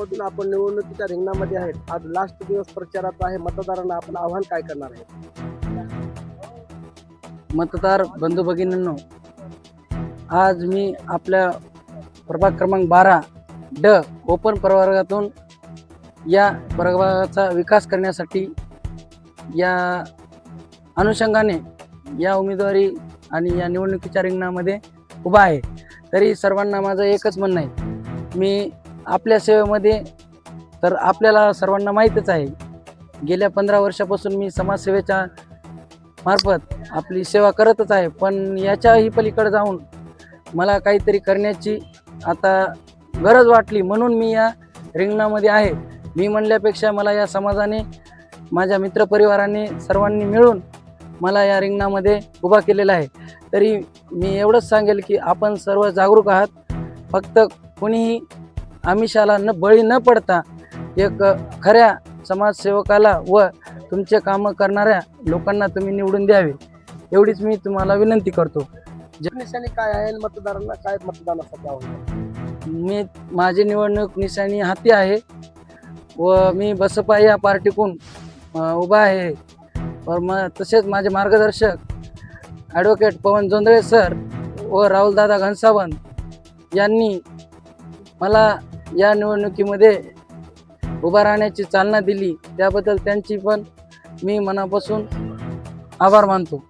आपण निवडणुकीच्या रिंगणामध्ये आहेत. आज लास्ट दिवस प्रचाराचा आहे. मतदारांना आपण आव्हान काय करणार आहे? मतदार बंधू भगिनींनो आज मी आपल्या प्रभाग क्रमांक बारा ड ओपन प्रवर्गातून या प्रभागाचा विकास करण्यासाठी या अनुषंगाने या उमेदवारी आणि या निवडणुकीच्या रिंगणामध्ये उभा आहे. तरी सर्वांना माझं एकच म्हणणं आहे. मी आपल्या सेवेमध्ये तर आपल्याला सर्वांना माहीतच आहे. गेल्या पंधरा वर्षापासून मी समाजसेवेच्या मार्फत आपली सेवा करतच आहे. पण याच्याही पलीकडे जाऊन मला काहीतरी करण्याची आता गरज वाटली म्हणून मी या रिंगणामध्ये आहे. मी म्हणल्यापेक्षा मला या समाजाने माझ्या मित्रपरिवाराने सर्वांनी मिळून मला या रिंगणामध्ये उभा केलेला आहे. तरी मी एवढंच सांगेल की आपण सर्व जागरूक आहात. फक्त कोणीही आमिषाला न बळी न पडता एक खऱ्या समाजसेवकाला व तुमचे कामं करणाऱ्या लोकांना तुम्ही निवडून द्यावे एवढीच मी तुम्हाला विनंती करतो. निशाणी काय आहे? मतदारांना काय मतदानासाठी आव्हान मी माझी निवडणूक निशाणी हाती आहे व मी बसपा या पार्टीकून उभा आहे. व म तसेच माझे मार्गदर्शक ॲडव्होकेट पवन जोंधळे सर व राहुलदादा घनसावंत यांनी मला या निवडणुकीमध्ये उभा राहण्याची चालना दिली त्याबद्दल त्यांची पण मी मनापासून आभार मानतो.